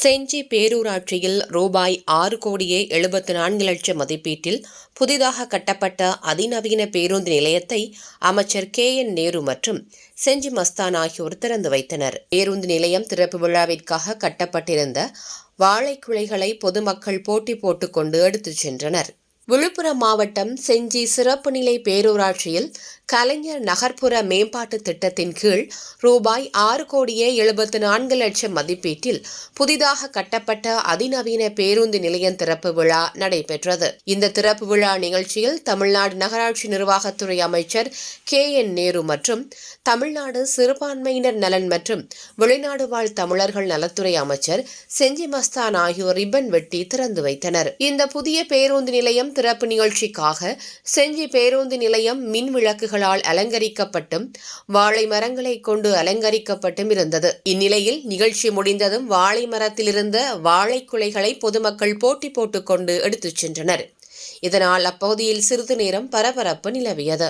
செஞ்சி பேரூராட்சியில் ரூபாய் ஆறு கோடியே எழுபத்து நான்கு லட்சம் மதிப்பீட்டில் புதிதாக கட்டப்பட்ட அதிநவீன பேருந்து நிலையத்தை அமைச்சர் கே என் நேரு மற்றும் செஞ்சி மஸ்தான் ஆகியோர் திறந்து வைத்தனர் பேருந்து நிலையம் திறப்பு விழாவிற்காக கட்டப்பட்டிருந்த வாழைக்குலைகளை பொதுமக்கள் போட்டி போட்டுக்கொண்டு எடுத்துச் சென்றனர் விழுப்புரம் மாவட்டம் செஞ்சி சிறப்பு நிலை பேரூராட்சியில் கலைஞர் நகர்ப்புற மேம்பாட்டு திட்டத்தின் கீழ் ரூபாய் ஆறு கோடியே எழுபத்து நான்கு லட்சம் மதிப்பீட்டில் புதிதாக கட்டப்பட்ட அதிநவீன பேருந்து நிலையம் திறப்பு விழா நடைபெற்றது. இந்த திறப்பு விழா நிகழ்ச்சியில் தமிழ்நாடு நகராட்சி நிர்வாகத்துறை அமைச்சர் கே என் நேரு மற்றும் தமிழ்நாடு சிறுபான்மையினர் நலன் மற்றும் வெளிநாடு வாழ் தமிழர்கள் நலத்துறை அமைச்சர் செஞ்சி மஸ்தான் ஆகியோர் ரிப்பன் வெட்டி திறந்து வைத்தனர். இந்த புதிய பேருந்து நிலையம் திறப்பு நிகழ்ச்சிக்காக செஞ்சி பேருந்து நிலையம் மின் விளக்குகளால் அலங்கரிக்கப்பட்டும் வாழை மரங்களை கொண்டு அலங்கரிக்கப்பட்டும் இருந்தது. இந்நிலையில் நிகழ்ச்சி முடிந்ததும் வாழை மரத்திலிருந்த வாழை குலைகளை பொதுமக்கள் போட்டி போட்டுக்கொண்டு எடுத்துச் சென்றனர். இதனால் அப்பகுதியில் சிறிது நேரம் பரபரப்பு நிலவியது.